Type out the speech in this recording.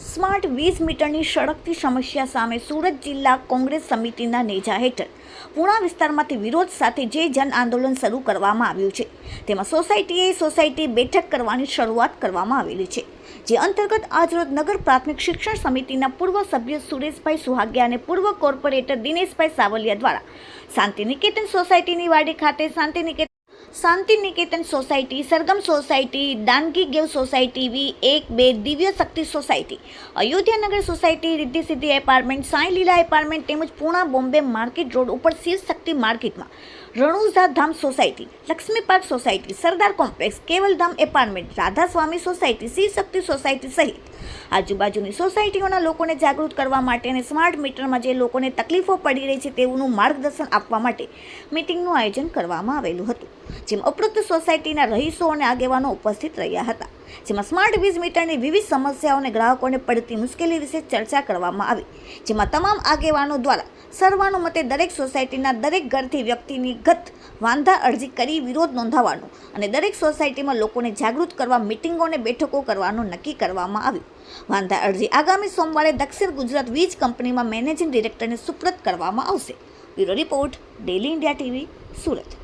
Smart વીજ મીટરની સળગતી સમસ્યા સામે સુરત જિલ્લા કોંગ્રેસ સમિતિના નેજા હેઠળ પૂણા વિસ્તારમાંથી વિરોધ સાથે જે જન આંદોલન શરૂ કરવામાં આવ્યું છે. તેમાં સોસાયટીએ સોસાયટી બેઠક કરવાની શરૂઆત કરવામાં આવેલી છે. જે અંતર્ગત આજરોજ નગર પ્રાથમિક શિક્ષણ સમિતિના પૂર્વ સભ્ય સુરેશભાઈ સુહાગિયા અને પૂર્વ કોર્પોરેટર દિનેશભાઈ સાવલિયા દ્વારા શાંતિ નિકેતન સોસાયટીની વાડી ખાતે શાંતિ નિકેતન શાંતિ નિકેતન સોસાયટી, સરગમ સોસાયટી દાનગી ગેવ સોસાયટી વી એક, બે Divya Shakti society. Ayodhyanagar society Riddhi Siddhi apartment, Sai લીલા એપાર્ટમેન્ટ તેમજ પૂણા બોમ્બે માર્કેટ રોડ ઉપર શિવ શક્તિ માર્કેટમાં. Ranuja Dham society, Lakshmi park society, Sardar complex, Kevaldham apartment, Radhaswami society Shiv Shakti society સહિત. આજુબાજુની સોસાયટીઓના લોકોને જાગૃત કરવા માટે અને સ્માર્ટ મીટરમાં જે લોકોને તકલીફો પડી રહી છે તેઓનું માર્ગદર્શન આપવા માટે મિટિંગનું આયોજન કરવામાં આવેલું હતું. જેમાં ઉપરોક્ત સોસાયટીના રહીશો અને આગેવાનો ઉપસ્થિત રહ્યા હતા. જેમાં સ્માર્ટ વીજ મીટરની વિવિધ સમસ્યાઓ અને ગ્રાહકોને પડતી મુશ્કેલી વિશે ચર્ચા કરવામાં આવી. જેમાં તમામ આગેવાનો દ્વારા સર્વાનુમતે દરેક સોસાયટીના દરેક ઘરથી વ્યક્તિની ગત વાંધા અરજી કરી વિરોધ નોંધાવવાનો અને દરેક સોસાયટીમાં લોકોને જાગૃત કરવા મિટિંગો અને બેઠકો કરવાનું નક્કી કરવામાં આવ્યું. વાંધા અરજી આગામી સોમવારે દક્ષિણ ગુજરાત વીજ કંપનીમાં મેનેજિંગ ડિરેક્ટરને સુપ્રત કરવામાં આવશે. Bureau report daily India TV Surat.